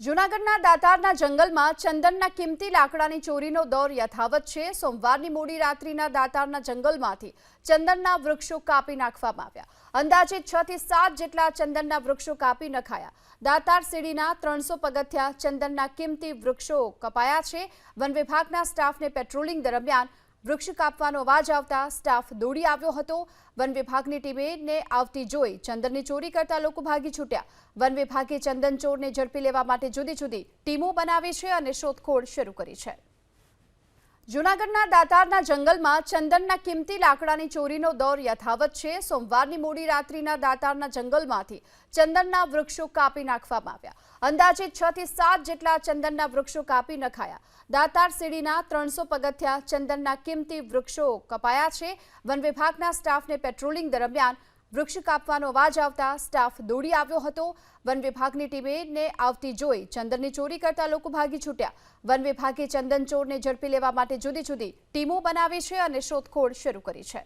જૂનાગઢના દાતારના જંગલમાં ચંદનના કિંમતી લાકડાની ચોરીનો દોર યથાવત છે. સોમવારની મોડી રાત્રિના દાતારના જંગલમાંથી ચંદનના વૃક્ષો કાપી નાખવામાં આવ્યા. અંદાજે છ થી સાત જેટલા ચંદનના વૃક્ષો કાપી નખાયા. દાતાર સીડીના ત્રણસો પગથિયા ચંદનના કિંમતી વૃક્ષો કપાયા છે. વન વિભાગના સ્ટાફને પેટ્રોલિંગ દરમિયાન વૃક્ષ કાપવાનો અવાજ આવતા સ્ટાફ દોડી આવ્યો હતો. વન વિભાગની ટીમે આવતી જોઈ ચંદનની ચોરી કરતા લોકો ભાગી છૂટ્યા. વન વિભાગે ચંદન ચોરને ઝડપી લેવા માટે જુદી જુદી ટીમો બનાવી છે અને શોધખોળ શરૂ કરી છે. જૂનાગઢના દાતારના જંગલમાં ચંદનના કિંમતી લાકડાની ચોરીનો દોર યથાવત છે. સોમવારની મોડી રાત્રિના દાતારના જંગલમાંથી ચંદનના વૃક્ષો કાપી નાખવામાં આવ્યા. અંદાજે છ થી સાત જેટલા ચંદનના વૃક્ષો કાપી નખાયા. દાતાર સીડીના ત્રણસો પગથિયા ચંદનના કિંમતી વૃક્ષો કપાયા છે. વન વિભાગના સ્ટાફને પેટ્રોલિંગ દરમિયાન વૃક્ષ કાપવાનો અવાજ આવતા સ્ટાફ દોડી આવ્યો હતો. વન વિભાગની ટીમે આવતી જોઈ ચંદનની ચોરી કરતા લોકો ભાગી છૂટ્યા. વન વિભાગે ચંદન ચોરને ઝડપી લેવા માટે જુદી જુદી ટીમો બનાવી છે અને શોધખોળ શરૂ કરી છે.